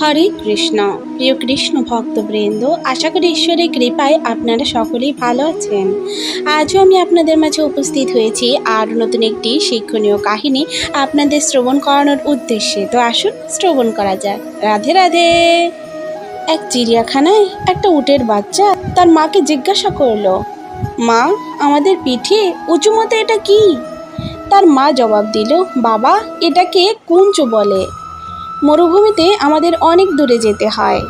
হরে কৃষ্ণ। প্রিয় কৃষ্ণ ভক্তবৃন্দ, আশা করি ঈশ্বরের কৃপায় আপনারা সকলেই ভালো আছেন। আজও আমি আপনাদের মাঝে উপস্থিত হয়েছি আর নতুন একটি শিক্ষণীয় কাহিনী আপনাদের শ্রবণ করানোর উদ্দেশ্যে। তো আসুন শ্রবণ করা যাক। রাধে রাধে। এক চিড়িয়াখানায় একটা উটের বাচ্চা তার মাকে জিজ্ঞাসা করল, মা, আমাদের পিঠে উঁচু মতো এটা কি? তার মা জবাব দিল, বাবা, এটাকে কুঞ্চ বলে। মরুভূমিতে আমাদের অনেক দূরে যেতে হয়।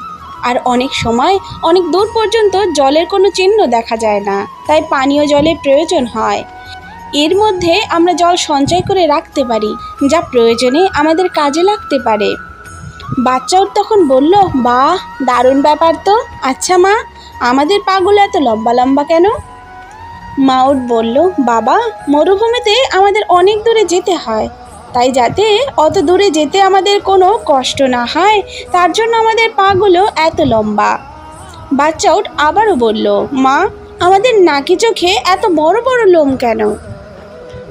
আর অনেক সময় অনেক দূর পর্যন্ত জলের কোনো চিহ্ন দেখা যায় না, তাই পানীয় জলের প্রয়োজন হয়। এর মধ্যে আমরা জল সঞ্চয় করে রাখতে পারি, যা প্রয়োজনে আমাদের কাজে লাগতে পারে। বাচ্চাও তখন বলল, বাহ, দারুণ ব্যাপার তো। আচ্ছা মা, আমাদের পাগুলো এত লম্বা লম্বা কেন? মা ওর বলল, বাবা, মরুভূমিতে আমাদের অনেক দূরে যেতে হয়। তাই যাতে অত দূরে যেতে আমাদের কোনো কষ্ট না হয়, তার জন্য আমাদের পাগুলো এত লম্বা। বাচ্চা ওট আবারও বলল, মা, আমাদের নাকি চোখে এত বড় বড় লোম কেন?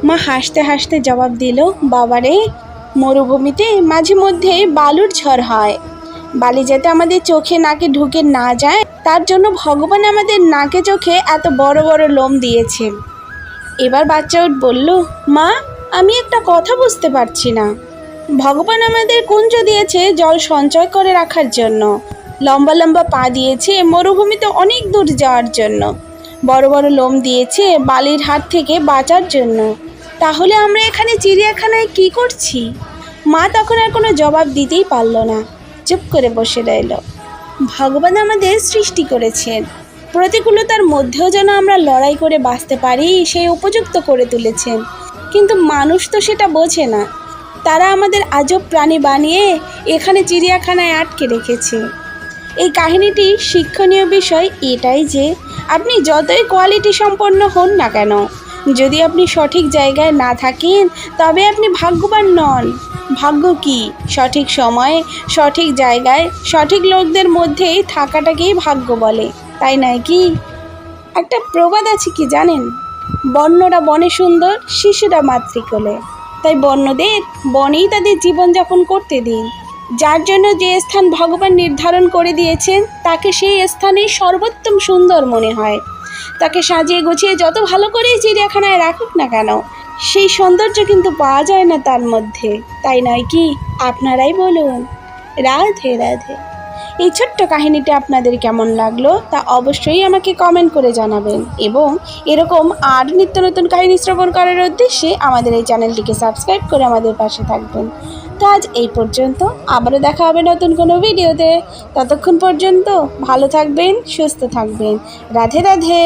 মা হাসতে হাসতে জবাব দিল, বাবারে, মরুভূমিতে মাঝে মধ্যে বালুর ঝড় হয়। বালি যাতে আমাদের চোখে নাকে ঢুকে না যায়, তার জন্য ভগবান আমাদের নাকে চোখে এত বড় বড় লোম দিয়েছেন এবার বাচ্চা উঠ বলল, মা আমি একটা কথা বুঝতে পারছি না। ভগবান আমাদের কুঞ্জ দিয়েছে জল সঞ্চয় করে রাখার জন্য। লম্বা লম্বা পা দিয়েছে মরুভূমিতে অনেক দূর যাওয়ার জন্য। বড় বড় লোম দিয়েছে বালির হাত থেকে বাঁচার জন্য। তাহলে আমরা এখানে চিড়িয়াখানায় কি করছি? মা তখন আর কোনো জবাব দিতেই পারল না। চুপ করে বসে রইল। ভগবান আমাদের সৃষ্টি করেছেন। প্রতিকূলতার মধ্যেও যেন আমরা লড়াই করে বাঁচতে পারি সেই উপযুক্ত করে তুলেছেন। কিন্তু মানুষ তো সেটা বোঝে না। তারা আমাদের আজব প্রাণী বানিয়ে এখানে চিড়িয়াখানায় আটকে রেখেছে। এই কাহিনীটির শিক্ষণীয় বিষয় এটাই যে, আপনি যতই কোয়ালিটি সম্পন্ন হন না কেন, যদি আপনি সঠিক জায়গায় না থাকেন, তবে আপনি ভাগ্যবান নন। ভাগ্য কি? সঠিক সময়ে, সঠিক জায়গায়, সঠিক লোকদের মধ্যেই থাকাটাকেই ভাগ্য বলে, তাই নয় কি? একটা প্রবাদ আছে কি জানেন? বন্যরা বনে সুন্দর, শিশুরা মাতৃকোলে। তাই বন্যদের বনেই তাদের জীবনযাপন করতে দিন। যার জন্য যে স্থান ভগবান নির্ধারণ করে দিয়েছেন, তাকে সেই স্থানেই সর্বোত্তম সুন্দর মনে হয়। তাকে সাজিয়ে গুছিয়ে যত ভালো করেই চিড়িয়াখানায় রাখুক না কেন, সেই সৌন্দর্য কিন্তু পাওয়া যায় না তার মধ্যে। তাই নয় কি? আপনারাই বলুন। রাধে রাধে। এই ছোট্ট কাহিনীটি আপনাদের কেমন লাগল তা অবশ্যই আমাকে কমেন্ট করে জানাবেন। এবং এরকম আর নিত্য নতুন কাহিনী শ্রবণ করার উদ্দেশ্যে আমাদের এই চ্যানেলটিকে সাবস্ক্রাইব করে আমাদের পাশে থাকবেন। তো আজ এই পর্যন্ত, আবারও দেখা হবে নতুন কোনো ভিডিওতে। ততক্ষণ পর্যন্ত ভালো থাকবেন, সুস্থ থাকবেন। রাধে রাধে।